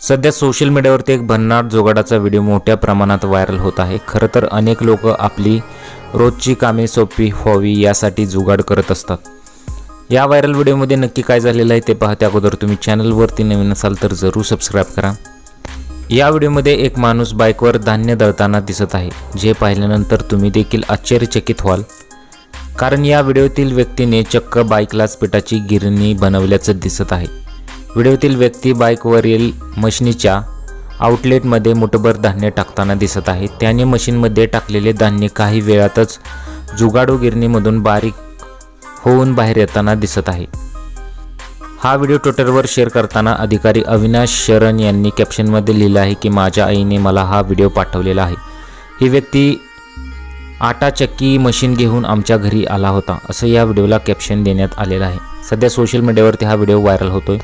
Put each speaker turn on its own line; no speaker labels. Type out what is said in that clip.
सध्या सोशल मीडियावरती एक भन्नाट जुगाडाचा व्हिडिओ मोठ्या प्रमाणात व्हायरल होत आहे. खरं तर अनेक लोक आपली रोजची कामे सोपी व्हावी यासाठी जुगाड करत असतात. या व्हायरल व्हिडिओमध्ये नक्की काय झालेलं आहे ते पाहत्या अगोदर तुम्ही चॅनलवरती नवीन असाल तर जरूर सबस्क्राईब करा. या व्हिडिओमध्ये एक माणूस बाईकवर धान्य दळताना दिसत आहे. जे पाहिल्यानंतर तुम्ही देखील आश्चर्यचकित व्हाल. कारण या व्हिडिओतील व्यक्तीने चक्क बाईकलाच पिठाची गिरणी बनवल्याचं दिसत आहे. व्हिडिओतील व्यक्ती बाईकवरील मशिनीच्या आउटलेटमध्ये मुठभर धान्य टाकताना दिसत आहे. त्याने मशीनमध्ये टाकलेले धान्य काही वेळातच जुगाडू गिरणीमधून बारीक होऊन बाहेर येताना दिसत आहे. हा व्हिडिओ ट्विटरवर शेअर करताना अधिकारी अविनाश शरण यांनी कॅप्शनमध्ये लिहिलं आहे की माझ्या आईने मला हा व्हिडिओ पाठवलेला आहे. ही व्यक्ती आटा चक्की मशीन घेऊन आमच्या घरी आला होता. असं या व्हिडिओला कॅप्शन देण्यात आलेलं आहे. सध्या सोशल मीडियावरती हा व्हिडिओ व्हायरल होतोय.